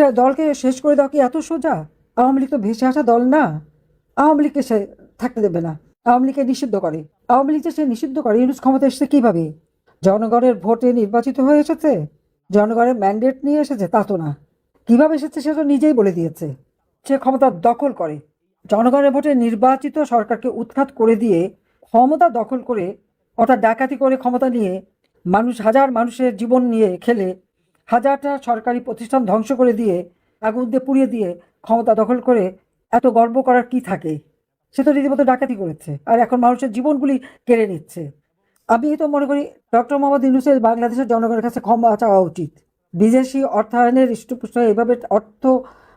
একটা দলকে শেষ করে দেওয়া কি এত সোজা? আওয়ামী লীগ তো ভেসে আসা দল না। আওয়ামী লীগকে সে থাকতে দেবে না। আওয়ামী লীগকে নিষিদ্ধ করে। আওয়ামী লীগ যে সে নিষিদ্ধ করে, ইউনুস ক্ষমতা এসেছে কীভাবে? জনগণের ভোটে নির্বাচিত হয়ে এসেছে? জনগণের ম্যান্ডেট নিয়ে এসেছে, তা তো না। কীভাবে এসেছে সে তো নিজেই বলে দিয়েছে। সে ক্ষমতা দখল করে। জনগণের ভোটে নির্বাচিত সরকারকে উৎখাত করে দিয়ে ক্ষমতা দখল করে, অর্থাৎ ডাকাতি করে ক্ষমতা নিয়ে মানুষ, হাজার মানুষের জীবন নিয়ে খেলে হাজারটা সরকারি প্রতিষ্ঠান ধ্বংস করে দিয়ে আগুন দিয়ে পুড়িয়ে দিয়ে ক্ষমতা দখল করে এত গর্ব করার কি থাকে? সে তো রীতিমতো ডাকাতি করেছে, আর এখন মানুষের জীবনগুলি কেড়ে নিচ্ছে। আমি তো মনে করি ডক্টর মোহাম্মদ ইউনুসের বাংলাদেশের জনগণের কাছে ক্ষমা চাওয়া উচিত। বিদেশি অর্থায়নের ইষ্টপুষ্ট এইভাবে অর্থ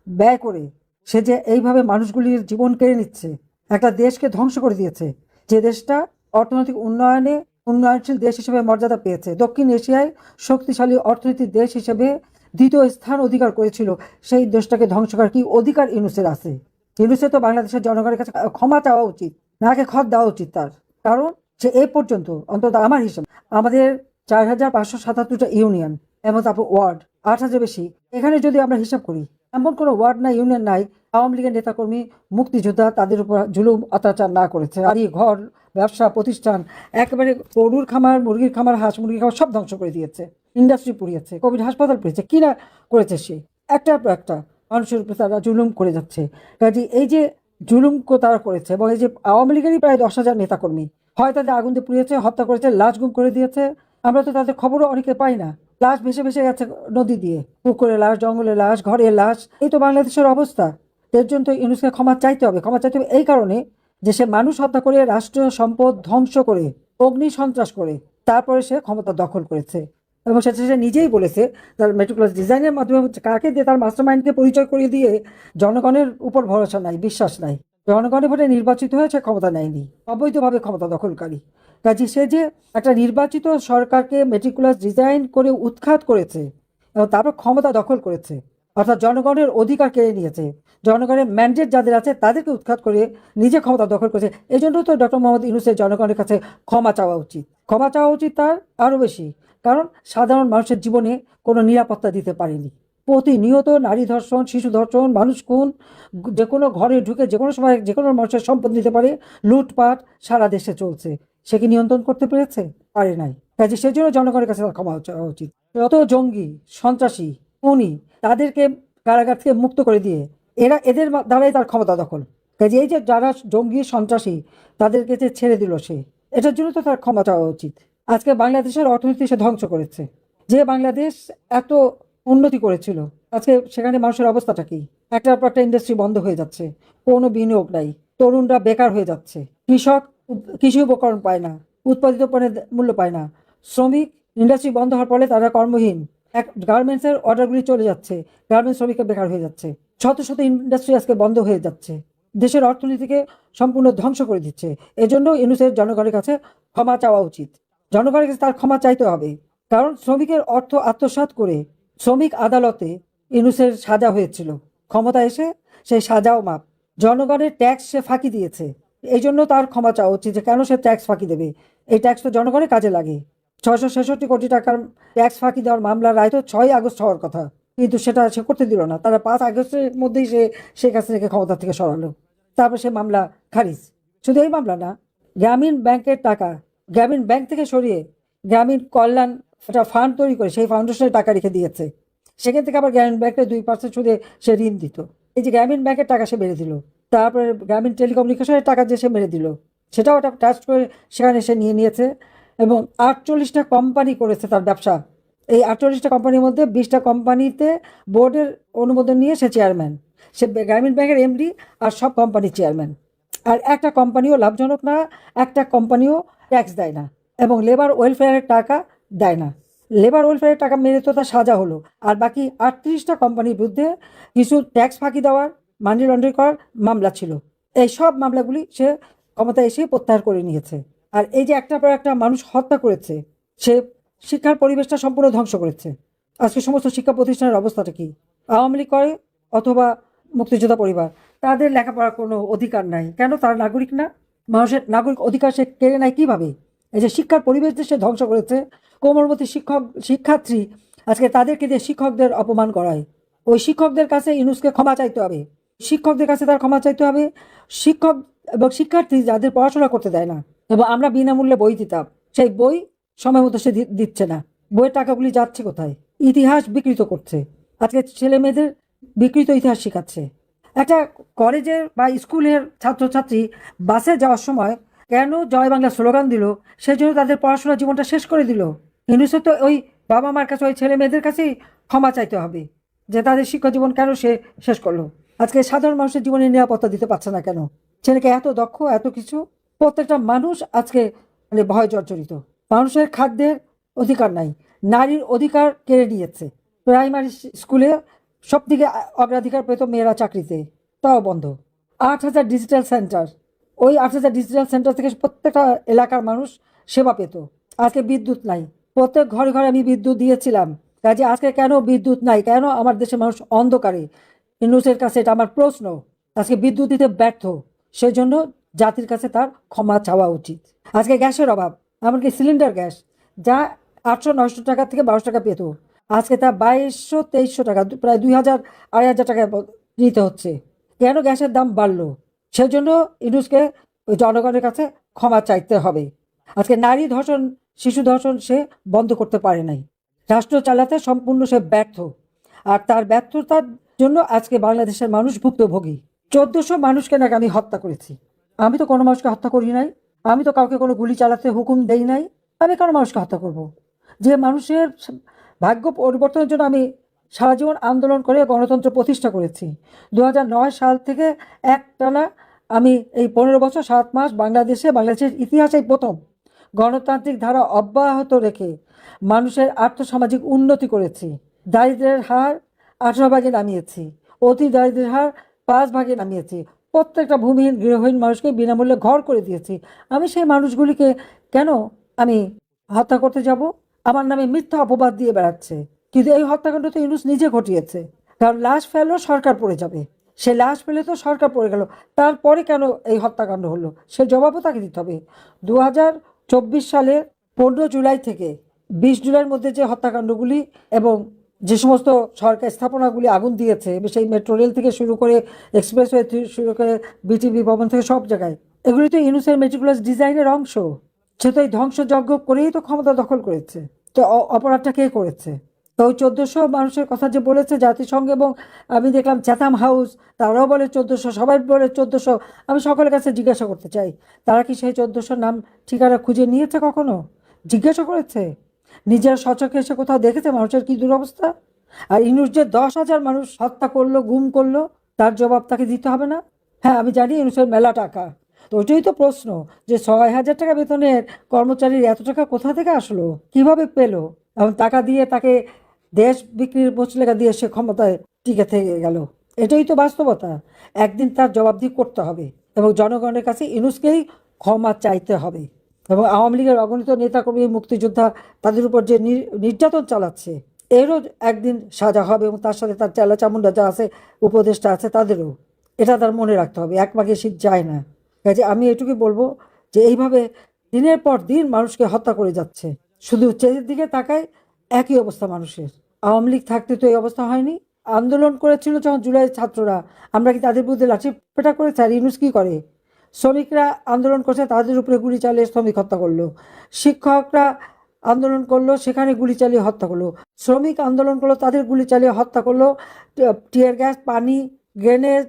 ব্যয় করে সে যে এইভাবে মানুষগুলির জীবন কেড়ে নিচ্ছে, একটা দেশকে ধ্বংস করে দিয়েছে। যে দেশটা অর্থনৈতিক উন্নয়নে উন্নয়নশীল দেশ হিসেবে মর্যাদা পেয়েছে। দক্ষিণ এশিয়ায় শক্তিশালী অর্থনৈতিক দেশ হিসেবে দ্বিতীয় স্থান অধিকার করেছিল। সেই দেশটাকে ধ্বংস করার কি অধিকার ইউনুসের আছে? ইউনুসের তো বাংলাদেশের জনগণের কাছে ক্ষমা চাওয়া উচিত নাকে খত দেওয়া উচিত তার। কারণ সে এ পর্যন্ত, অন্তত আমার হিসাব, আমাদের চার হাজার পাঁচশো সাতাত্তরটা ইউনিয়ন এবং তারপর ওয়ার্ড, আট হাজার বেশি, এখানে যদি আমরা হিসাব করি এমন কোনো ওয়ার্ড নাই ইউনিয়ন নাই, আওয়ামী লীগের নেতাকর্মী, মুক্তিযোদ্ধা তাদের উপর জুলুম, অত্যাচার না করেছে। এই ঘর, ব্যবসা, প্রতিষ্ঠান একেবারে গরুর খামার, মুরগির খামার, হাঁস, মুরগির খামার সব ধ্বংস করে দিয়েছে। ইন্ডাস্ট্রি পুড়িয়েছে কোভিড হাসপাতাল পুড়িয়েছে কিনা করেছে সে? একটার পর একটা মানুষের উপরে তারা জুলুম করে যাচ্ছে। কাজে এই যে জুলুম তারা করেছে এবং এই যে আওয়ামী লীগেরই প্রায় দশ হাজার নেতাকর্মী, হয় তাদের আগুন দিয়ে পুড়িয়েছে, হত্যা করেছে, লাশ গুম করে দিয়েছে। আমরা তো তাদের খবরও অনেকে পাই না। লাশ ভেসে ভেসে গেছে নদী দিয়ে, পুকুরে লাশ, জঙ্গলে লাশ, ঘরে লাশ। এই তো বাংলাদেশের অবস্থা। এর জন্য তো ইউনুসকে ক্ষমা চাইতে হবে। ক্ষমা চাইতে হবে এই কারণে যে সে মানুষ হত্যা করে, রাষ্ট্রীয় সম্পদ ধ্বংস করে, অগ্নি সন্ত্রাস করে, তারপরে সে ক্ষমতা দখল করেছে। এবং সেটা সে নিজেই বলেছে তার মেট্রিকুলাস ডিজাইনের মাধ্যমে কাকে দিয়ে তার মাস্টার মাইন্ডকে পরিচয় করিয়ে দিয়ে জনগণের উপর ভরসা নাই, বিশ্বাস নাই। জনগণের ভোটে নির্বাচিত হয়েছে, ক্ষমতা নেয়নি। অবৈধভাবে ক্ষমতা দখলকারী। কাজে সে যে একটা নির্বাচিত সরকারকে মেট্রিকুলাস ডিজাইন করে উৎখাত করেছে এবং তারপর ক্ষমতা দখল করেছে, অর্থাৎ জনগণের অধিকার কেড়ে নিয়েছে, জনগণের ম্যান্ডেট যাদের আছে তাদেরকে উৎখাত করে নিজে ক্ষমতা দখল করেছে এই জন্য তো ডক্টর মোহাম্মদ ইউনুসের জনগণের কাছে ক্ষমা চাওয়া উচিত। ক্ষমা চাওয়া উচিত তার আরও বেশি, কারণ সাধারণ মানুষের জীবনে কোনো নিরাপত্তা দিতে পারেনি। প্রতিনিয়ত নারী ধর্ষণ, শিশু ধর্ষণ, মানুষ খুন, যে কোনো ঘরে ঢুকে যে কোনো সময় যে কোনো মানুষের সম্পদ নিতে পারে, লুটপাট সারা দেশে চলছে। সে কি নিয়ন্ত্রণ করতে পেরেছে? পারে নাই। কাজে সেজন্য জনগণের কাছে তার ক্ষমা চাওয়া উচিত। যত জঙ্গি, সন্ত্রাসী উনি তাদেরকে কারাগার থেকে মুক্ত করে দিয়ে এরা এদের দ্বারাই তার ক্ষমতা দখল। কাজে এই যে যারা জঙ্গি, সন্ত্রাসী, তাদেরকে যে ছেড়ে দিল সে, এটার জন্য তো তার ক্ষমা চাওয়া উচিত। আজকে বাংলাদেশের অর্থনীতি সে ধ্বংস করেছে। যে বাংলাদেশ এত উন্নতি করেছিল। আজকে সেখানে মানুষের অবস্থাটা কি? একটার পর একটা ইন্ডাস্ট্রি বন্ধ হয়ে যাচ্ছে। কোনো বিনিয়োগ নাই। তরুণরা বেকার হয়ে যাচ্ছে। কৃষক কৃষি উপকরণ পায় না। উৎপাদিত পণ্যের মূল্য পায় না। শ্রমিক ইন্ডাস্ট্রি বন্ধ হওয়ার ফলে তারা কর্মহীন। এক গার্মেন্টসের অর্ডারগুলি চলে যাচ্ছে। গার্মেন্টস শ্রমিকরা বেকার হয়ে যাচ্ছে। শত শত ইন্ডাস্ট্রি আজকে বন্ধ হয়ে যাচ্ছে। দেশের অর্থনীতিকে সম্পূর্ণ ধ্বংস করে দিচ্ছে। এজন্য ইউনুসের জনগণের কাছে ক্ষমা চাওয়া উচিত। জনগণের কাছে তার ক্ষমা চাইতে হবে। কারণ শ্রমিকের অর্থ আত্মসাৎ করে শ্রমিক আদালতে ইউনুসের সাজা হয়েছিল। ক্ষমতা এসে সেই সাজাও মাপ। জনগণের ট্যাক্স সে ফাঁকি দিয়েছে। এই জন্য তার ক্ষমা চাওয়া উচিত যে কেন সে ট্যাক্স ফাঁকি দেবে? এই ট্যাক্স তো জনগণের কাজে লাগে। ছয়শো ছেষট্টি কোটি টাকার ট্যাক্স ফাঁকি দেওয়ার মামলার রায় তো ছয় আগস্ট হওয়ার কথা। কিন্তু সেটা সে করতে দিল না। তারা পাঁচ আগস্টের মধ্যেই সে শেখ হাসিনাকে ক্ষমতা থেকে সরালো। তারপর সে মামলা খারিজ। শুধু এই মামলা না, গ্রামীণ ব্যাংকের টাকা, গ্রামীণ ব্যাংক থেকে সরিয়ে গ্রামীণ কল্যাণ একটা ফান্ড তৈরি করে, সেই ফাউন্ডেশনের টাকা রেখে দিয়েছে। সেখান থেকে আবার গ্রামীণ ব্যাংকের দুই পার্সেন্ট সুদে সে ঋণ দিত। এই যে গ্রামীণ ব্যাংকের টাকা সে মেরে দিল, তারপরে গ্রামীণ টেলিকমিউনিকেশনের টাকা যে সে মেরে দিল, সেটাও একটা টাচ করে সেখানে সে নিয়ে নিয়েছে এবং আটচল্লিশটা কোম্পানি করেছে তার ব্যবসা। এই আটচল্লিশটা কোম্পানির মধ্যে বিশটা কোম্পানিতে বোর্ডের অনুমোদন নিয়ে সে চেয়ারম্যান সে গ্রামীণ ব্যাংকের এমডি আর সব কোম্পানির চেয়ারম্যান আর একটা কোম্পানিও লাভজনক না, একটা কোম্পানিও ট্যাক্স দেয় না এবং লেবার ওয়েলফেয়ারের টাকা দেয় না। লেবার ওয়েলফেয়ারের টাকা মেরে তো তার সাজা হলো। আর বাকি আটত্রিশটা কোম্পানির বিরুদ্ধে কিছু ট্যাক্স ফাঁকি দেওয়ার মানি লন্ডারিং করার মামলা ছিল। এই সব মামলাগুলি সে ক্ষমতা এসে প্রত্যাহার করে নিয়েছে। আর এই যে একটার পর একটা মানুষ হত্যা করেছে, সে শিক্ষার পরিবেশটা সম্পূর্ণ ধ্বংস করেছে। আজকে সমস্ত শিক্ষা প্রতিষ্ঠানের অবস্থাটা কি? আওয়ামী লীগ করে অথবা মুক্তিযোদ্ধা পরিবার? তাদের লেখাপড়ার কোনো অধিকার নাই। কেন তারা নাগরিক না? মানুষের নাগরিক অধিকার সে কেড়ে নেয় কীভাবে? এই যে শিক্ষার পরিবেশ সে ধ্বংস করেছে কোমলমতি শিক্ষক, শিক্ষার্থী আজকে তাদেরকে দিয়ে শিক্ষকদের অপমান করায়। ওই শিক্ষকদের কাছে ইনুসকে ক্ষমা চাইতে হবে। শিক্ষকদের কাছে তার ক্ষমা চাইতে হবে। শিক্ষক এবং শিক্ষার্থী যাদের পড়াশোনা করতে দেয় না, এবং আমরা বিনামূল্যে বই দিতাম, সেই বই সময় মতো সে দিচ্ছে না। বইয়ের টাকাগুলি যাচ্ছে কোথায়? ইতিহাস বিকৃত করছে। আজকে ছেলে মেয়েদের বিকৃত ইতিহাস শেখাচ্ছে। একটা কলেজের বা স্কুলের ছাত্রছাত্রী বাসে যাওয়ার সময় কেন জয় বাংলা স্লোগান দিল? সেই জন্য তাদের পড়াশোনার জীবনটা শেষ করে দিল। ইউনুসের তো ওই বাবা মার কাছে, ওই ছেলে মেয়েদের কাছেই ক্ষমা চাইতে হবে, যে তাদের শিক্ষা জীবন কেন সে শেষ করল? আজকে সাধারণ মানুষের জীবনে নিরাপত্তা দিতে পারছে না কেন? ছেলেকে এত দক্ষ, এত কিছু? প্রত্যেকটা মানুষ আজকে মানে ভয় জর্জরিত। মানুষের খাদ্যের অধিকার নাই, নারীর অধিকার কেড়ে নিয়েছে। প্রাইমারি স্কুলে সব থেকে অগ্রাধিকার পেত মেয়েরা চাকরিতে, তাও বন্ধ। আট হাজার ডিজিটাল সেন্টার ওই হাজার ডিজিটাল সেন্টার থেকে প্রত্যেকটা এলাকার মানুষ সেবা পেত। আজকে বিদ্যুৎ নাই। প্রত্যেক ঘরে ঘরে আমি বিদ্যুৎ দিয়েছিলাম। কাজে আজকে কেন বিদ্যুৎ নাই? কেন আমার দেশের মানুষ অন্ধকারে? ইউনুসের কাছে এটা আমার প্রশ্ন। আজকে বিদ্যুৎ দিতে ব্যর্থ। সেই জন্য জাতির কাছে তার ক্ষমা চাওয়া উচিত। আজকে গ্যাসের অভাব, এমনকি সিলিন্ডার গ্যাস, যা আটশো নয়শো টাকা থেকে বারোশো টাকা পেত। আজকে তা বাইশশো তেইশশো টাকা, প্রায় দুই হাজার আড়াই হাজার টাকা নিতে হচ্ছে। কেন গ্যাসের দাম বাড়লো? সেজন্য ইউনুসকে ওই জনগণের কাছে ক্ষমা চাইতে হবে। আজকে নারী ধর্ষণ, শিশু ধর্ষণ সে বন্ধ করতে পারে নাই। রাষ্ট্র চালাতে সম্পূর্ণ সে ব্যর্থ। আর তার ব্যর্থতার জন্য আজকে বাংলাদেশের মানুষ ভুক্তভোগী। চোদ্দশো মানুষকে নাকি আমি হত্যা করেছি। আমি তো কোনো মানুষকে হত্যা করি নাই। আমি তো কাউকে কোনো গুলি চালাতে হুকুম দেই নাই। আমি কোনো মানুষকে হত্যা করব। যে মানুষের ভাগ্য পরিবর্তনের জন্য আমি সারা জীবন আন্দোলন করে গণতন্ত্র প্রতিষ্ঠা করেছি। দু হাজার নয় সাল থেকে একটানা আমি এই পনেরো বছর, সাত মাস বাংলাদেশে, বাংলাদেশের ইতিহাসে প্রথম গণতান্ত্রিক ধারা অব্যাহত রেখে মানুষের আর্থসামাজিক উন্নতি করেছি। দারিদ্র্যের হার আঠারো ভাগে নামিয়েছি। অতি দারিদ্র্যের হার পাঁচ ভাগে নামিয়েছি। প্রত্যেকটা ভূমিহীন গৃহহীন মানুষকে বিনামূল্যে ঘর করে দিয়েছি। আমি সেই মানুষগুলিকে কেন আমি হত্যা করতে যাব? আমার নামে মিথ্যা অপবাদ দিয়ে বেড়াচ্ছে। কিন্তু এই হত্যাকাণ্ড তো ইউনুস নিজে ঘটিয়েছে। কারণ লাশ ফেলও সরকার পড়ে যাবে। সে লাশ পেলে তো সরকার পড়ে গেল। তারপরে কেন এই হত্যাকাণ্ড হলো? সে জবাবও তাকে দিতে হবে। দু হাজার চব্বিশ সালে পনেরো জুলাই থেকে বিশ জুলাইয়ের মধ্যে যে হত্যাকাণ্ডগুলি এবং যে সমস্ত সরকার স্থাপনাগুলি আগুন দিয়েছে, সেই মেট্রো রেল থেকে শুরু করে এক্সপ্রেসওয়ে থেকে শুরু করে বিটিভি ভবন থেকে সব জায়গায়, এগুলি তো ইউনুসের মেট্রিকুলাস ডিজাইনের অংশ। সে তো এই ধ্বংসযজ্ঞ করেই তো ক্ষমতা দখল করেছে। তো অপরাধটা কে করেছে? তো ওই চোদ্দোশো মানুষের কথা যে বলেছে জাতিসংঘ এবং আমি দেখলাম চ্যাথাম হাউস, তারাও বলে চোদ্দোশো, সবাই বলে চোদ্দোশো। আমি সকলের কাছে জিজ্ঞাসা করতে চাই, তারা কি সেই চোদ্দোশো নাম ঠিকানা খুঁজে নিয়েছে কখনো? জিজ্ঞাসা করেছে? নিজের সচকে এসে কোথাও দেখেছে মানুষের কি দুরবস্থা? আর ইনুস যে দশ হাজার মানুষ হত্যা করল, গুম করল, তার জবাব তাকে দিতে হবে না? হ্যাঁ আমি জানি ইনুসের মেলা টাকা। তো ওইটাই তো প্রশ্ন যে ছয় হাজার টাকা বেতনের কর্মচারীর এত টাকা কোথা থেকে আসলো? কীভাবে পেল? এবং টাকা দিয়ে তাকে দেশ বিক্রির মুচলেখা দিয়ে সে ক্ষমতায় টিকে থেকে গেল। এটাই তো বাস্তবতা। একদিন তার জবাবদি করতে হবে এবং জনগণের কাছে ইনুসকেই ক্ষমা চাইতে হবে। এবং আওয়ামী লীগের অগণিত নেতাকর্মী, মুক্তিযোদ্ধা তাদের উপর যে নির- নির্যাতন চালাচ্ছে, এরও একদিন সাজা হবে এবং তার সাথে তার চেলা চামুন্ডা যা আছে, উপদেষ্টা আছে তাদেরও। এটা তার মনে রাখতে হবে, এক মাঘে শীত যায় না। কাজে আমি এটুকুই বলব যে এইভাবে দিনের পর দিন মানুষকে হত্যা করে যাচ্ছে। শুধু দিকে তাকায় একই অবস্থা মানুষের। আওয়ামী লীগ থাকতে তো এই অবস্থা হয়নি। আন্দোলন করেছিল যখন জুলাই ছাত্ররা, আমরা কি তাদের বিরুদ্ধে লাঠি পেটা করেছি? আর ইউনুস কী করে? শ্রমিকরা আন্দোলন করছে, তাদের উপরে গুলি চালিয়ে শ্রমিক হত্যা করল। শিক্ষকরা আন্দোলন করল, সেখানে গুলি চালিয়ে হত্যা করল। শ্রমিক আন্দোলন করল, তাদের গুলি চালিয়ে হত্যা করল। টিয়ার গ্যাস, পানি, গ্রেনেড,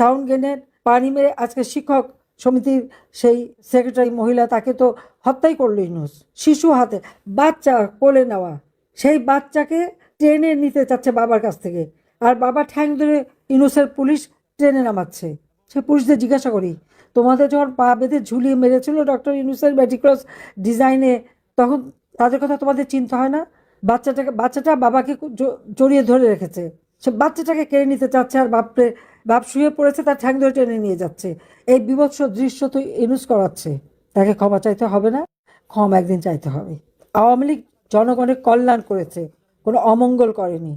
সাউন্ড গ্রেনেড, পানি মেরে আজকে শিক্ষক সমিতির সেই সেক্রেটারি মহিলা তাকে তো হত্যাই করল ইউনুস। শিশু হাতে, বাচ্চা কোলে নেওয়া। সেই বাচ্চাকে ট্রেনে নিতে চাচ্ছে বাবার কাছ থেকে। আর বাবা ঠ্যাং ধরে ইউনুসের পুলিশ ট্রেনে নামাচ্ছে। সে পুলিশদের জিজ্ঞাসা করি, তোমাদের যখন পা বেঁধে ঝুলিয়ে মেরেছিল ডক্টর ইউনুসের মেডিক্রস ডিজাইনে, তখন তাদের কথা তোমাদের চিন্তা হয় না? বাচ্চাটাকে, বাচ্চাটা বাবাকে জড়িয়ে ধরে রেখেছে। সে বাচ্চাটাকে কেড়ে নিতে চাচ্ছে আর বাপরে, বাপ শুয়ে পড়েছে, তার ঠ্যাং ধরে টেনে নিয়ে যাচ্ছে। এই বিভৎস দৃশ্য তো ইউনুস করাচ্ছে। তাকে ক্ষমা চাইতে হবে না, ক্ষমা একদিন চাইতে হবে। আওয়ামী লীগ জনগণের কল্যাণ করেছে। কোনো অমঙ্গল করেনি।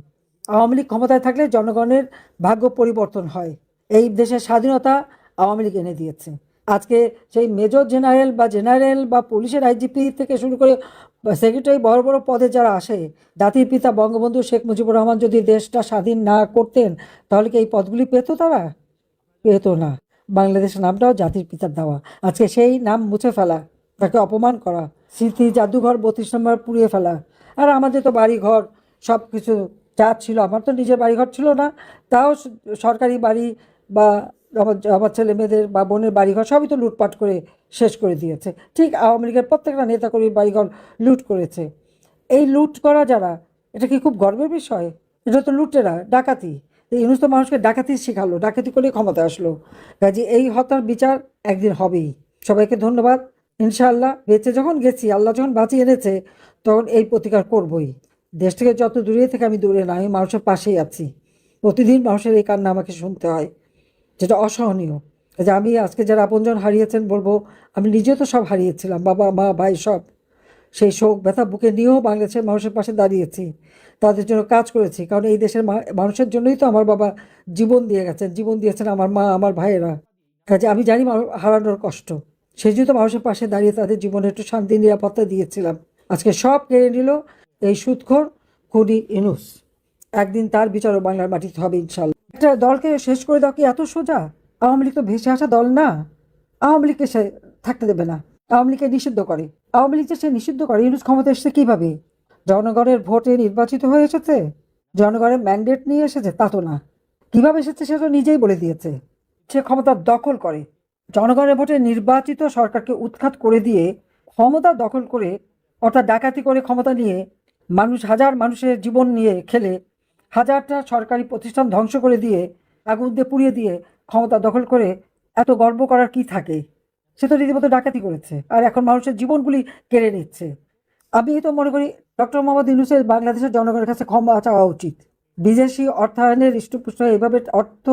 আওয়ামী লীগ ক্ষমতায় থাকলে জনগণের ভাগ্য পরিবর্তন হয়। এই দেশের স্বাধীনতা আওয়ামী লীগ এনে দিয়েছে। আজকে সেই মেজর জেনারেল বা জেনারেল বা পুলিশের আইজিপি থেকে শুরু করে সেক্রেটারি বড় বড় পদে যারা আসে, জাতির পিতা বঙ্গবন্ধু শেখ মুজিবুর রহমান যদি দেশটা স্বাধীন না করতেন, তাহলে কি এই পদগুলি পেতো তারা? পেতো না। বাংলাদেশের নামটাও জাতির পিতার দেওয়া। আজকে সেই নাম মুছে ফেলা, তাকে অপমান করা, স্মৃতি জাদুঘর বত্রিশ নম্বর পুড়িয়ে ফেলা। আর আমাদের তো বাড়ি ঘর সব কিছু যা ছিল, আমার তো নিজের বাড়িঘর ছিল না, তাও সরকারি বাড়ি বা আমার আমার ছেলে মেয়েদের বা বোনের বাড়িঘর সবই তো লুটপাট করে শেষ করে দিয়েছে। ঠিক আওয়ামী লীগের প্রত্যেকটা নেতাকর্মীর বাড়িঘর লুট করেছে। এই লুট করা যারা, এটা কি খুব গর্বের বিষয়? এটা তো লুটেরা, ডাকাতি। এই ইউনুস তো মানুষকে ডাকাতি শেখালো, ডাকাতি করে ক্ষমতা আসলো। কাজে এই হত্যার বিচার একদিন হবেই। সবাইকে ধন্যবাদ। ইনশাআল্লাহ, বেঁচে যখন গেছি, আল্লাহ যখন বাঁচিয়ে এনেছে, তখন এই প্রতিকার করবই। দেশ থেকে যত দূরে থেকে আমি দূরে না আমি মানুষের পাশেই আছি। প্রতিদিন মানুষের এই কান্না আমাকে শুনতে হয়, যেটা অসহনীয়। যে আমি আজকে যারা আপনজন হারিয়েছেন বলব, আমি নিজেও তো সব হারিয়েছিলাম, বাবা, মা, ভাই, সব। সেই শোক, ব্যথা, বুকে নিয়েও বাংলাদেশের মানুষের পাশে দাঁড়িয়েছি, তাদের জন্য কাজ করেছি, কারণ এই দেশের মানুষের জন্যই তো আমার বাবা জীবন দিয়ে গেছেন, জীবন দিয়েছেন আমার মা, আমার ভাইয়েরা। কাজে আমি জানি হারানোর কষ্ট। সেই জন্য মানুষের পাশে দাঁড়িয়ে তাদের জীবনে একটু শান্তি, নিরাপত্তা দিয়েছিলাম। আজকে সব কেড়ে নিল এই সুদখোর খুনি ইনুস। একদিন তার বিচারও বাংলার মাটিতে হবে ইনশাল্লাহ। একটা দলকে শেষ করে দাও কি এত সোজা? আওয়ামী লীগ তো ভেসে আসা দল না। আওয়ামী লীগকে সে থাকতে দেবে না। আওয়ামী লীগকে নিষিদ্ধ করে। আওয়ামী লীগ যে সে নিষিদ্ধ করে ইউনুস ক্ষমতা এসেছে কীভাবে? জনগণের ভোটে নির্বাচিত হয়ে এসেছে? জনগণের ম্যান্ডেট নিয়ে এসেছে? তা তো না। কীভাবে এসেছে সে তো নিজেই বলে দিয়েছে। সে ক্ষমতা দখল করে। জনগণের ভোটে নির্বাচিত সরকারকে উৎখাত করে দিয়ে ক্ষমতা দখল করে, অর্থাৎ ডাকাতি করে ক্ষমতা নিয়ে মানুষ হাজার মানুষের জীবন নিয়ে খেলে, হাজারটা সরকারি প্রতিষ্ঠান ধ্বংস করে দিয়ে আগুন দিয়ে পুড়িয়ে দিয়ে ক্ষমতা দখল করে এত গর্ব করার কি থাকে? সে তো রীতিমতো ডাকাতি করেছে, আর এখন মানুষের জীবনগুলি কেড়ে নিচ্ছে। আমি তো মনে করি ডক্টর মোহাম্মদ ইউনুসের বাংলাদেশের জনগণের কাছে ক্ষমা চাওয়া উচিত। বিদেশি অর্থায়নের হৃষ্টপুষ্ট এইভাবে অর্থ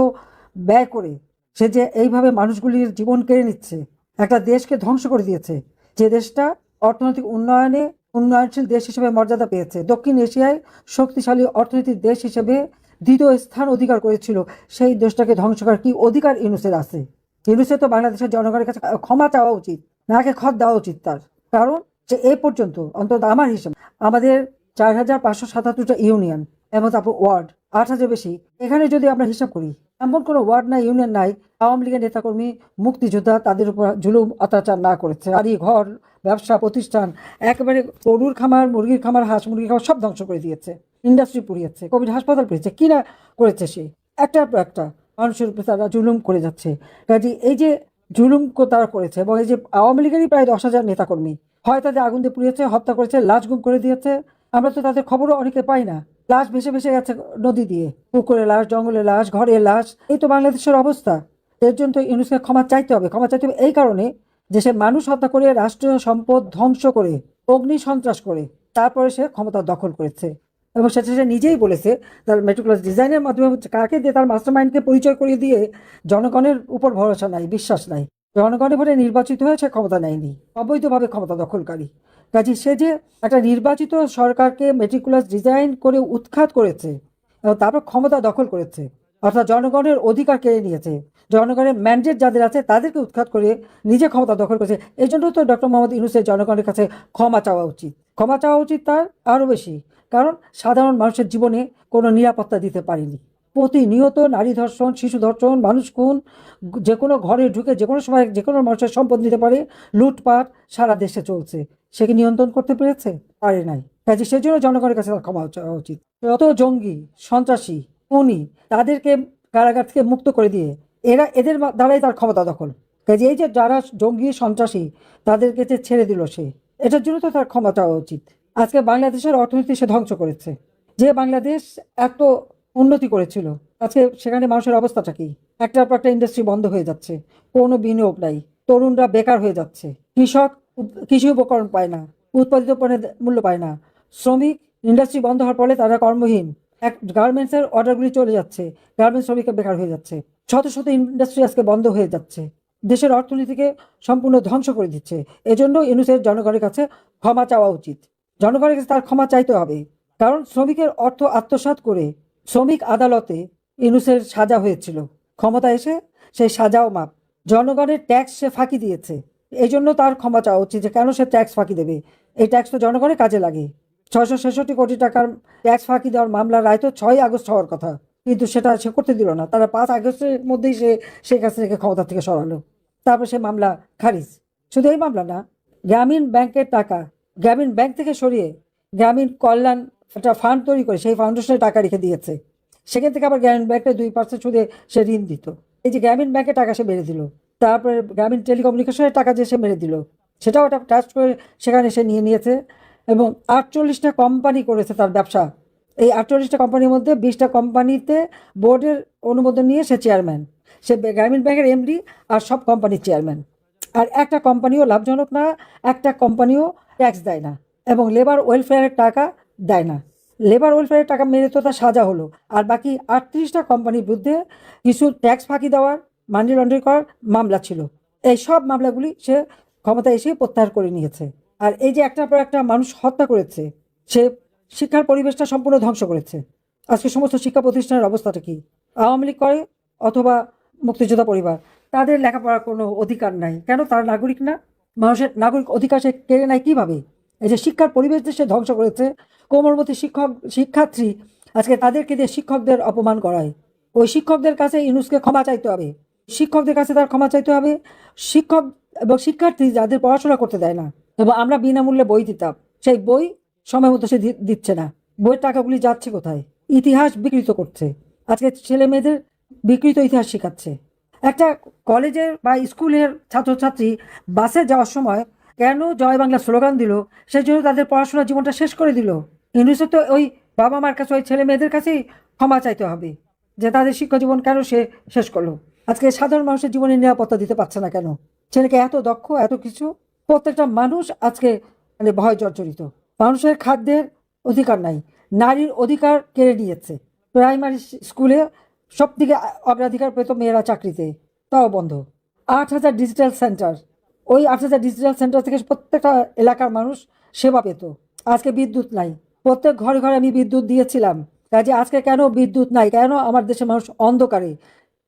ব্যয় করে সে যে এইভাবে মানুষগুলির জীবন কেড়ে নিচ্ছে, একটা দেশকে ধ্বংস করে দিয়েছে। যে দেশটা অর্থনৈতিক উন্নয়নে উন্নয়নশীল দেশ হিসেবে মর্যাদা পেয়েছে। দক্ষিণ এশিয়ায় শক্তিশালী অর্থনৈতিক দেশ হিসেবে দ্বিতীয় স্থান অধিকার করেছিল। সেই দেশটাকে ধ্বংস করার কি অধিকার ইউনুসের আছে? ইউনুসের তো বাংলাদেশের জনগণের কাছে ক্ষমা চাওয়া উচিত নাকে খত দেওয়া উচিত তার। কারণ যে এ পর্যন্ত, অন্তত আমার হিসেবে, আমাদের চার হাজার পাঁচশো সাতাত্তরটা ইউনিয়ন এবং তারপর ওয়ার্ড, আট হাজার বেশি, এখানে যদি আমরা হিসাব করি, এমন কোনো ওয়ার্ড নাই, ইউনিয়ন নাই, আওয়ামী লীগের নেতাকর্মী, মুক্তিযোদ্ধা তাদের উপর জুলুম, অত্যাচার না করেছে। বাড়ি ঘর ব্যবসা, প্রতিষ্ঠান, একেবারে গরুর খামার, মুরগির খামার, হাঁস, মুরগির খামার সব ধ্বংস করে দিয়েছে। ইন্ডাস্ট্রি পুড়িয়েছে, কোভিড হাসপাতাল পুড়িয়েছে, কি না করেছে সে? একটার পর একটা মানুষের উপরে তারা জুলুম করে যাচ্ছে। কাজে এই যে জুলুম তারা করেছে এবং এই যে আওয়ামী লীগেরই প্রায় দশ হাজার নেতাকর্মী, হয় তাদের আগুন দিয়ে পুড়িয়েছে, হত্যা করেছে, লাশ গুম করে দিয়েছে। আমরা তো তাদের খবরও অনেকে পাই না। লাশ ভেসে ভেসে গেছে নদী দিয়ে। পুকুরে লাশ, জঙ্গলে লাশ, ঘরে লাশ, এই তো বাংলাদেশের অবস্থা। এর জন্য তো ইউনুসকে ক্ষমা চাইতে হবে, ক্ষমা চাইতে হবে এই কারণে সে মানুষ হত্যা করে রাষ্ট্রীয় সম্পদ ধ্বংস করে, অগ্নি সন্ত্রাস করে, তারপরে সে ক্ষমতা দখল করেছে। এবং সেটা সে নিজেই বলেছে, তার মেট্রিকুলার ডিজাইনের মাধ্যমে কাকে দিয়ে তার মাস্টার মাইন্ডকে পরিচয় করিয়ে দিয়ে জনগণের উপর ভরসা নাই, বিশ্বাস নাই। জনগণের ভোটে নির্বাচিত হয়ে সে ক্ষমতা নেয়নি, অবৈধভাবে ক্ষমতা দখলকারী। কাজে সে যে একটা নির্বাচিত সরকারকে মেট্রিকুলাস ডিজাইন করে উৎখাত করেছে এবং তারপর ক্ষমতা দখল করেছে অর্থাৎ জনগণের অধিকার কেড়ে নিয়েছে। জনগণের ম্যান্ডেট যাদের আছে, তাদেরকে উৎখাত করে নিজে ক্ষমতা দখল করেছে। এই জন্য তো ডক্টর মোহাম্মদ ইউনুসের জনগণের কাছে ক্ষমা চাওয়া উচিত। ক্ষমা চাওয়া উচিত তার আরও বেশি, কারণ সাধারণ মানুষের জীবনে কোনো নিরাপত্তা দিতে পারেনি। প্রতিনিয়ত নারী ধর্ষণ, শিশু ধর্ষণ, মানুষ খুন, যে কোনো ঘরে ঢুকে যে কোনো সময় যে কোনো মানুষের সম্পদ নিতে পারে, লুটপাট সারা দেশে চলছে। সে কি নিয়ন্ত্রণ করতে পেরেছে? পারে নাই। কাজে সেজন্য জনগণের কাছে তার ক্ষমা চাওয়া উচিত। যত জঙ্গি, সন্ত্রাসী খুনি তাদেরকে কারাগার থেকে মুক্ত করে দিয়ে এরা এদের দ্বারাই তার ক্ষমতা দখল। কাজে এই যে যারা জঙ্গি সন্ত্রাসী, তাদেরকে যে ছেড়ে দিল সে, এটার জন্য তো তার ক্ষমা চাওয়া উচিত। আজকে বাংলাদেশের অর্থনীতি সে ধ্বংস করেছে। যে বাংলাদেশ এত উন্নতি করেছিল, আজকে সেখানে মানুষের অবস্থাটা কি? একটার পর একটা ইন্ডাস্ট্রি বন্ধ হয়ে যাচ্ছে, কোনো বিনিয়োগ নাই, তরুণরা বেকার হয়ে যাচ্ছে, কৃষক কৃষি উপকরণ পায় না, উৎপাদিত পণ্যের মূল্য পায় না, শ্রমিক ইন্ডাস্ট্রি বন্ধ হওয়ার ফলে তারা কর্মহীন এক গার্মেন্টসের অর্ডারগুলি চলে যাচ্ছে। গার্মেন্টস শ্রমিকরা বেকার হয়ে যাচ্ছে। শত শত ইন্ডাস্ট্রি আজকে বন্ধ হয়ে যাচ্ছে। দেশের অর্থনীতিকে সম্পূর্ণ ধ্বংস করে দিচ্ছে। এজন্য ইউনুসের জনগণের কাছে ক্ষমা চাওয়া উচিত। জনগণের কাছে তার ক্ষমা চাইতে হবে। কারণ শ্রমিকের অর্থ আত্মসাৎ করে শ্রমিক আদালতে ইনুসের সাজা হয়েছিল। ক্ষমতা এসে সেই সাজাও মাপ। জনগণের ট্যাক্স সে ফাঁকি দিয়েছে। এই জন্য তার ক্ষমা চাওয়া উচিত যে কেন সে ট্যাক্স ফাঁকি দেবে। এই ট্যাক্স তো জনগণের কাজে লাগে। ছয়শো ছেষট্টি কোটি টাকার ট্যাক্স ফাঁকি দেওয়ার মামলার রায় তো ছয় আগস্ট হওয়ার কথা। কিন্তু সেটা সে করতে দিল না। তারা পাঁচ আগস্টের মধ্যেই সে সেই শেখ হাসিনাকে ক্ষমতা থেকে সরালো। তারপর সে মামলা খারিজ। শুধু এই মামলা না, গ্রামীণ ব্যাংকের টাকা, গ্রামীণ ব্যাংক থেকে সরিয়ে গ্রামীণ কল্যাণ একটা ফান্ড তৈরি করে সেই ফাউন্ডেশনে টাকা রেখে দিয়েছে। সেখান থেকে আবার গ্রামীণ ব্যাংকে দুই পার্সেন্ট সুদে সে ঋণ দিত। এই যে গ্রামীণ ব্যাংকে টাকা সে মেরে দিল, তারপরে গ্রামীণ টেলিকমিউনিকেশনের টাকা যে সে মেরে দিল, সেটাও একটা ট্রাস্ট করে সেখানে সে নিয়ে নিয়েছে। এবং আটচল্লিশটা কোম্পানি করেছে তার ব্যবসা। এই আটচল্লিশটা কোম্পানির মধ্যে বিশটা কোম্পানিতে বোর্ডের অনুমোদন নিয়ে সে চেয়ারম্যান সে গ্রামীণ ব্যাংকের এমডি আর সব কোম্পানির চেয়ারম্যান আর একটা কোম্পানিও লাভজনক না, একটা কোম্পানিও ট্যাক্স দেয় না এবং লেবার ওয়েলফেয়ারের টাকা দেয় না। লেবার ওয়েলফেয়ারের টাকা মেরে তো তার সাজা হলো। আর বাকি আটত্রিশটা কোম্পানির বিরুদ্ধে কিছু ট্যাক্স ফাঁকি দেওয়ার মানি লন্ডারিং করার মামলা ছিল। এই সব মামলাগুলি সে ক্ষমতা এসে প্রত্যাহার করে নিয়েছে। আর এই যে একটার পর একটা মানুষ হত্যা করেছে, সে শিক্ষার পরিবেশটা সম্পূর্ণ ধ্বংস করেছে। আজকে সমস্ত শিক্ষা প্রতিষ্ঠানের অবস্থাটা কি? আওয়ামী লীগ করে অথবা মুক্তিযোদ্ধা পরিবার, তাদের লেখাপড়ার কোনো অধিকার নাই। কেন? তারা নাগরিক না। মানুষের নাগরিক অধিকার সে কেড়ে নেয় কীভাবে? এই যে শিক্ষার পরিবেশ সে ধ্বংস করেছে, কোমলমতি শিক্ষক, শিক্ষার্থী, আজকে তাদেরকে দিয়ে শিক্ষকদের অপমান করায়। ওই শিক্ষকদের কাছে ইনুসকে ক্ষমা চাইতে হবে। শিক্ষকদের কাছে তার ক্ষমা চাইতে হবে। শিক্ষক এবং শিক্ষার্থী যাদের পড়াশোনা করতে দেয় না। এবং আমরা বিনামূল্যে বই দিতাম। সেই বই সময় মতো সে দিচ্ছে না। বইয়ের টাকাগুলি যাচ্ছে কোথায়? ইতিহাস বিকৃত করছে। আজকে ছেলে মেয়েদের বিকৃত ইতিহাস শেখাচ্ছে। একটা কলেজের বা স্কুলের ছাত্রছাত্রী বাসে যাওয়ার সময় কেন জয় বাংলা স্লোগান দিল? সেই জন্য তাদের পড়াশোনার জীবনটা শেষ করে দিল। ইউনিসে তো ওই বাবা মার কাছে, ওই ছেলে মেয়েদের কাছেই ক্ষমা চাইতে হবে যে তাদের শিক্ষা জীবন কেন সে শেষ করল। আজকে সাধারণ মানুষের জীবনে নিরাপত্তা দিতে পারছে না কেন? ছেলেকে এত দক্ষ, এত কিছু প্রত্যেকটা মানুষ আজকে মানে ভয় জর্জরিত। মানুষের খাদ্যের অধিকার নাই। নারীর অধিকার কেড়ে নিয়েছে। প্রাইমারি স্কুলে সব থেকে অগ্রাধিকার পেত মেয়েরা চাকরিতে। তাও বন্ধ। আট হাজার ডিজিটাল সেন্টার। ওই আট হাজার ডিজিটাল সেন্টার থেকে প্রত্যেকটা এলাকার মানুষ সেবা পেত। আজকে বিদ্যুৎ নাই। প্রত্যেক ঘরে ঘরে আমি বিদ্যুৎ দিয়েছিলাম। কাজে আজকে কেন বিদ্যুৎ নাই? কেন আমার দেশের মানুষ অন্ধকারে?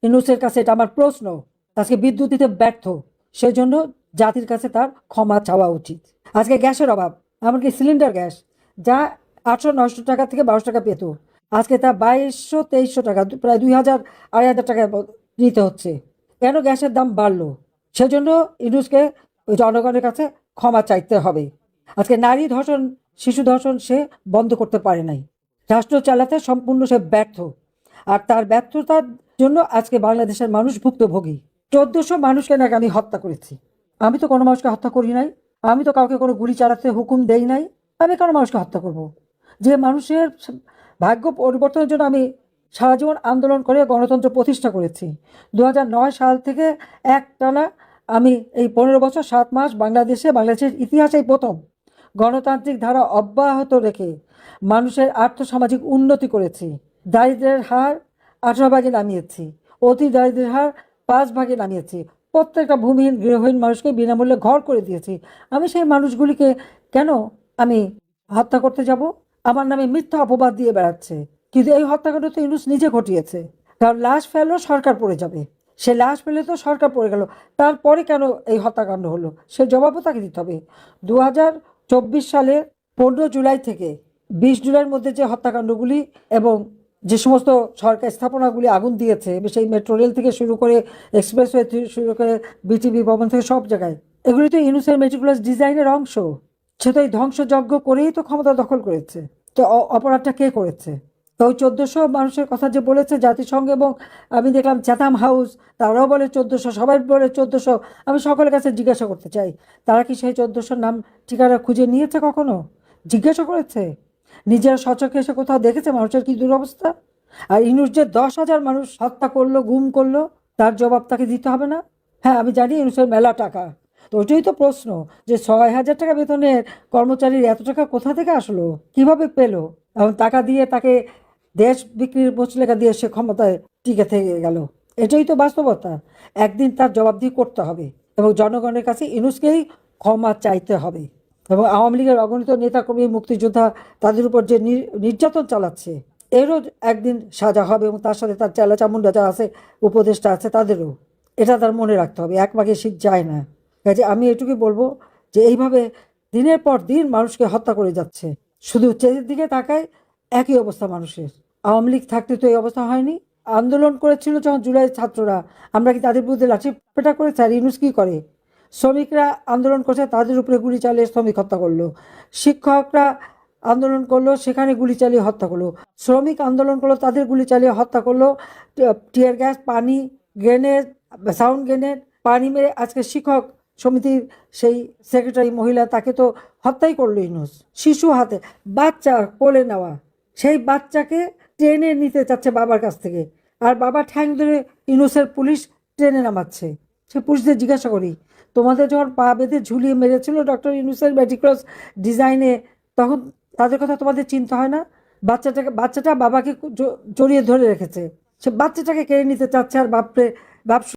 ইনুসের কাছে এটা আমার প্রশ্ন। আজকে বিদ্যুৎ দিতে ব্যর্থ। সেই জন্য জাতির কাছে তার ক্ষমা চাওয়া উচিত। আজকে গ্যাসের অভাব, এমনকি সিলিন্ডার গ্যাস, যা আটশো নশো টাকা থেকে বারোশো টাকা পেত। আজকে তা বাইশশো তেইশশো টাকা প্রায় দুই হাজার আড়াই হাজার টাকা নিতে হচ্ছে। কেন গ্যাসের দাম বাড়লো? সেজন্য ইউনুসকে জনগণের কাছে ক্ষমা চাইতে হবে। আজকে নারী ধর্ষণ, শিশু ধর্ষণ সে বন্ধ করতে পারে নাই। রাষ্ট্র চালাতে সম্পূর্ণ সে ব্যর্থ। আর তার ব্যর্থতার জন্য আজকে বাংলাদেশের মানুষ ভুক্তভোগী। চোদ্দশো মানুষকে নাকি আমি হত্যা করেছি। আমি তো কোনো মানুষকে হত্যা করি নাই। আমি তো কাউকে কোনো গুলি চালাতে হুকুম দেই নাই। আমি কেন মানুষকে হত্যা করব। যে মানুষের ভাগ্য পরিবর্তনের জন্য আমি সারা জীবন আন্দোলন করে গণতন্ত্র প্রতিষ্ঠা করেছি। দু সাল থেকে একটানা আমি এই পনেরো বছর, সাত মাস বাংলাদেশে, বাংলাদেশের ইতিহাসেই প্রথম গণতান্ত্রিক ধারা অব্যাহত রেখে মানুষের আর্থসামাজিক উন্নতি করেছি। দারিদ্র্যের হার আঠারো ভাগে নামিয়েছি। অতি দারিদ্র্যের হার পাঁচ ভাগে নামিয়েছি। প্রত্যেকটা ভূমিহীন, গৃহহীন মানুষকে বিনামূল্যে ঘর করে দিয়েছি। আমি সেই মানুষগুলিকে কেন আমি হত্যা করতে যাব? আমার নামে মিথ্যা অপবাদ দিয়ে বেড়াচ্ছে। কিন্তু এই হত্যাকাণ্ড তো ইউনুস নিজে ঘটিয়েছে। কারণ লাশ ফেললেও সরকার পড়ে যাবে। সে লাশ ফেলে তো সরকার পড়ে গেল। তারপরে কেন এই হত্যাকাণ্ড হলো? সে জবাবও তাকে দিতে হবে। দু হাজার চব্বিশ সালের পনেরো জুলাই থেকে বিশ জুলাইয়ের মধ্যে যে হত্যাকাণ্ডগুলি এবং যে সমস্ত সরকার স্থাপনাগুলি আগুন দিয়েছে, সেই মেট্রো রেল থেকে শুরু করে এক্সপ্রেসওয়ে থেকে শুরু করে বিটিভি ভবন থেকে সব জায়গায়, এগুলি তো ইউনুসের মেটিকুলাস ডিজাইনের অংশ। সে তো এই ধ্বংসযজ্ঞ করেই তো ক্ষমতা দখল করেছে। তো অপরাধটা কে করেছে? তো ওই চোদ্দোশো মানুষের কথা যে বলেছে জাতিসংঘ এবং আমি দেখলাম চ্যাথাম হাউস তারাও বলে চোদ্দোশো, সবাই বলে চোদ্দোশো। আমি সকলের কাছে জিজ্ঞাসা করতে চাই, তারা কি সেই চোদ্দোশোর নাম ঠিকানা খুঁজে নিয়েছে কখনো? জিজ্ঞাসা করেছে? নিজেরা সচক্ষে এসে কোথাও দেখেছে মানুষের কি দুরবস্থা? আর ইনুস যে দশ হাজার মানুষ হত্যা করল, গুম করল, তার জবাব তাকে দিতে হবে না? হ্যাঁ আমি জানি ইনুসের মেলা টাকা। তো ওইটাই তো প্রশ্ন যে ছয় হাজার টাকা বেতনের কর্মচারীর এত টাকা কোথা থেকে আসলো? কীভাবে পেল? এবং টাকা দিয়ে তাকে দেশ বিক্রির মুচলেখা দিয়ে সে ক্ষমতায় টিকে থেকে গেল। এটাই তো বাস্তবতা। একদিন তার জবাবদিহি করতে হবে এবং জনগণের কাছে ইনুসকেই ক্ষমা চাইতে হবে। এবং আওয়ামী লীগের অগণিত নেতাকর্মী, মুক্তিযোদ্ধা তাদের উপর যে নির- নির্যাতন চালাচ্ছে, এরও একদিন সাজা হবে এবং তার সাথে তার চেলা চামুন্ডা যা আছে, উপদেষ্টা আছে তাদেরও। এটা তার মনে রাখতে হবে, এক মাঘে শীত যায় না। কাজে আমি এটুকুই বলব যে এইভাবে দিনের পর দিন মানুষকে হত্যা করে যাচ্ছে। শুধু দিকে তাকায়, একই অবস্থা মানুষের। আওয়ামী লীগ থাকতে তো এই অবস্থা হয়নি। আন্দোলন করেছিল যখন জুলাই ছাত্ররা, আমরা কি তাদের বিরুদ্ধে লাঠি পেটা করেছি আর ইউনুস কি করে? শ্রমিকরা আন্দোলন করছে, তাদের উপরে গুলি চালিয়ে শ্রমিক হত্যা করল। শিক্ষকরা আন্দোলন করল, সেখানে গুলি চালিয়ে হত্যা করল। শ্রমিক আন্দোলন করল, তাদের গুলি চালিয়ে হত্যা করল। টিয়ার গ্যাস, পানি, গ্রেনেড, সাউন্ড গ্রেনেড, পানি মেরে আজকে শিক্ষক সমিতির সেই সেক্রেটারি মহিলা তাকে তো হত্যাই করল ইনুস শিশু হাতে, বাচ্চা কোলে নেওয়া। সেই বাচ্চাকে ট্রেনে নিতে চাচ্ছে বাবার কাছ থেকে। আর বাবা ঠ্যাং ধরে ইনুসের পুলিশ ট্রেনে নামাচ্ছে। সে পুলিশদের জিজ্ঞাসা করি তোমাদের যখন পা বেঁধে ঝুলিয়ে মেরেছিল ডক্টর ইউনিসেল মেডিক্রস ডিজাইনে, তখন তাদের কথা তোমাদের চিন্তা হয় না? বাচ্চাটাকে, বাচ্চাটা বাবাকে জড়িয়ে ধরে রেখেছে। সে বাচ্চাটাকে কেড়ে নিতে চাচ্ছে আর বাপরে, বাপ